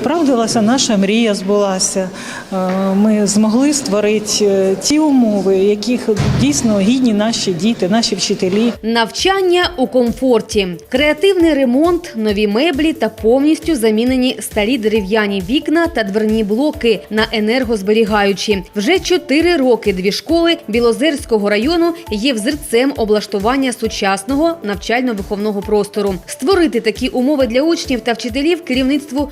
справдилася наша мрія, збулася. Е, Ми змогли створити е, ті умови, яких дійсно гідні наші діти, наші вчителі. Навчання у комфорті, креативний ремонт, нові меблі та повністю замінені старі дерев'яні вікна та дверні блоки на енергозберігаючі. Вже чотири роки дві школи Білозерського району є взірцем облаштування сучасного навчально-виховного простору. Створити такі умови для учнів та вчителів керівництву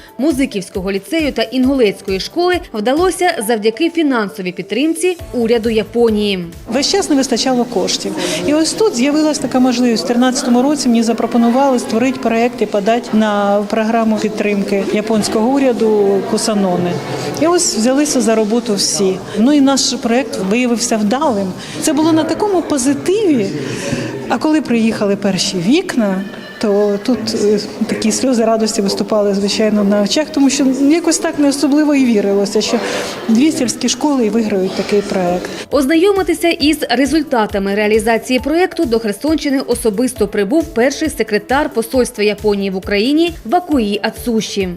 Музиківського ліцею та Інгулецької школи вдалося завдяки фінансовій підтримці уряду Японії. Весь час не вистачало коштів. І ось тут з'явилася така можливість. У 2013 році мені запропонували створити проект і подати на програму підтримки японського уряду Кусаноне. І ось взялися за роботу всі. Ну і наш проект виявився вдалим. Це було на такому позитиві. А коли приїхали перші вікна. То тут е, такі сльози радості виступали, звичайно, на очах, тому що якось так не особливо і вірилося, що дві сільські школи і виграють такий проект. Ознайомитися із результатами реалізації проекту до Херсонщини особисто прибув перший секретар посольства Японії в Україні Вакуї Ацуші.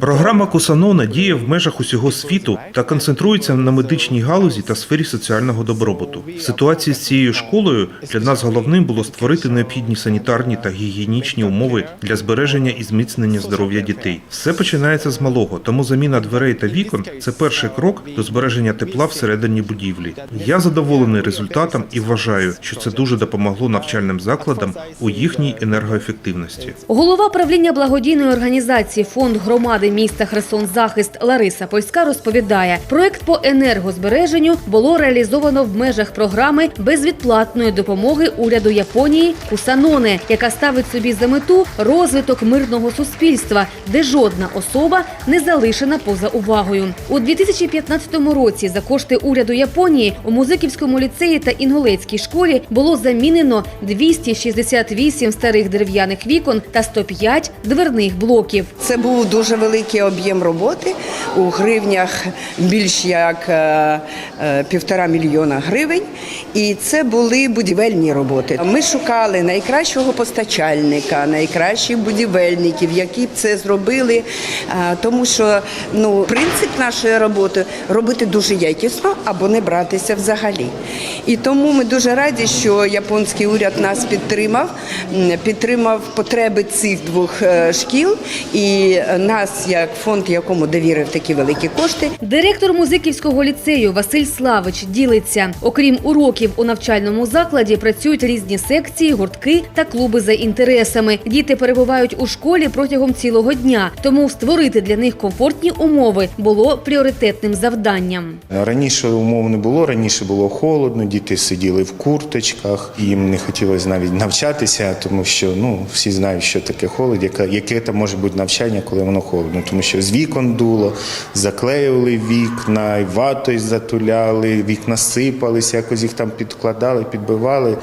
Програма Кусанона діє в межах усього світу та концентрується на медичній галузі та сфері соціального добробуту. В ситуації з цією школою для нас головним було створити необхідні санітарні та гігієнічні умови для збереження і зміцнення здоров'я дітей. Все починається з малого, тому заміна дверей та вікон це перший крок до збереження тепла всередині будівлі. Я задоволений результатом і вважаю, що це дуже допомогло навчальним закладам у їхній енергоефективності. Голова правління благодійної організації Фонд громади міста Херсон Захист Лариса Польська розповідає, проект по енергозбереженню було реалізовано в межах програми безвідплатної допомоги уряду Японії Кусаноне, яка ставить собі за мету розвиток мирного суспільства, де жодна особа не залишена поза увагою. У 2015 році за кошти уряду Японії у Музиківському ліцеї та Інгулецькій школі було замінено 268 старих дерев'яних вікон та 105 дверних блоків. Це був дуже великий об'єм роботи у гривнях більш як е, е, півтора мільйона гривень. І це були будівельні роботи. Ми шукали найкращого постачальника, найкращих будівельників, які б це зробили. е, Тому що ну, принцип нашої роботи робити дуже якісно або не братися взагалі. І тому ми дуже раді, що японський уряд нас підтримав, підтримав потреби цих двох шкіл і нас, як фонд, якому довірив такі великі кошти, Директор Музиківського ліцею Василь Славич ділиться. Окрім уроків у навчальному закладі, працюють різні секції, гуртки та клуби за інтересами. Діти перебувають у школі протягом цілого дня, тому створити для них комфортні умови було пріоритетним завданням. Раніше умов не було, раніше було холодно, діти сиділи в курточках, їм не хотілося навіть навчатися, тому що ну всі знають, що таке холод, яке, яке там може бути навчання, коли воно холодно, тому що з вікон дуло, заклеювали вікна, і ватою затуляли, вікна сипалися, якось їх там підкладали, підбивали.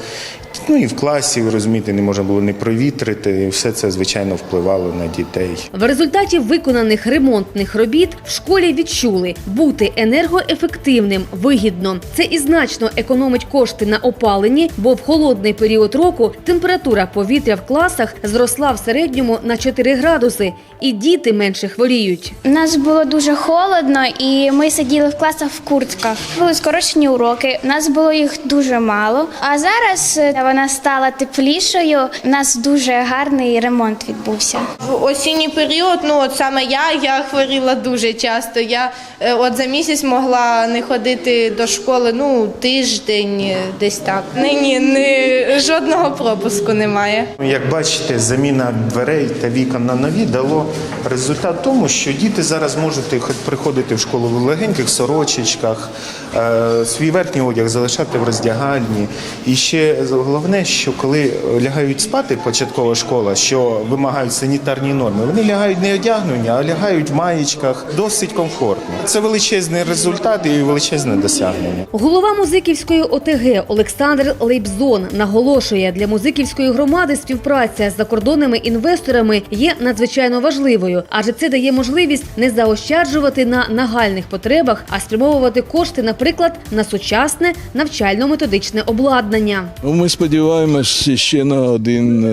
Ну і в класі, розумієте, не можна було не провітрити. І все це звичайно впливало на дітей. В результаті виконаних ремонтних робіт в школі відчули бути енергоефективним вигідно. Це і значно економить кошти на опаленні, бо в холодний період року температура повітря в класах зросла в середньому на 4 градуси, і діти менше хворіють. У нас було дуже холодно, і ми сиділи в класах в куртках. Були скорочені уроки. У нас було їх дуже мало. А зараз е, вона стала теплішою. У нас дуже гарний ремонт відбувся. В осінній період, ну от саме я, я хворіла дуже часто. Я е, от за місяць могла не ходити до школи, ну тиждень е, десь так. Нині не, жодного пропуску немає. Як бачите, заміна дверей та вікон на нові дало результат тому, що діти зараз можуть приходити в школу в легеньких сорочечках, е, свій верхній одяг залишати в роздягальні. І ще головне, що коли лягають спати початкова школа, що вимагають санітарні норми, вони лягають не одягнені, а лягають в маєчках досить комфортно. Це величезний результат і величезне досягнення. Голова Музиківської ОТГ Олександр Лейбзон наголошує, для Музиківської громади співпраця з закордонними інвесторами є надзвичайно важливою, адже це дає можливість не заощаджувати на нагальних потребах, а спрямовувати кошти, наприклад, на сучасне навчально-методичне обладнання. Ну, Ми сподіваємося ще на один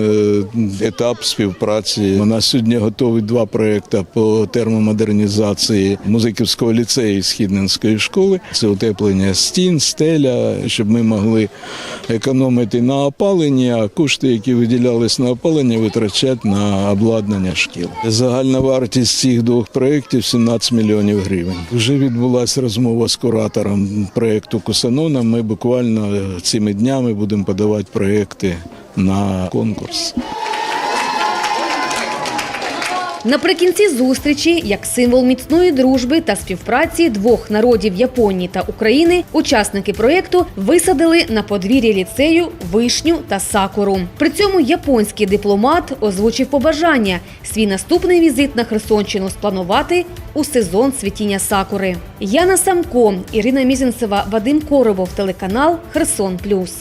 е, етап співпраці. У нас сьогодні готові два проекти по термомодернізації музиківського ліцею Східненської школи. Це утеплення стін, стеля, щоб ми могли економити на опаленні, а кошти, які виділялись на опалення, витрачати на обладнання шкіл. Загальна вартість цих двох проєктів 17 мільйонів гривень. Вже відбулася розмова з куратором проєкту Кусанона. Ми буквально цими днями будемо подавати проєкти на конкурс. Наприкінці зустрічі, як символ міцної дружби та співпраці двох народів Японії та України, учасники проєкту висадили на подвір'ї ліцею вишню та сакуру. При цьому японський дипломат озвучив побажання свій наступний візит на Херсонщину спланувати у сезон цвітіння сакури. Яна Самко, Ірина Мізінцева, Вадим Коробов, телеканал Херсон Плюс.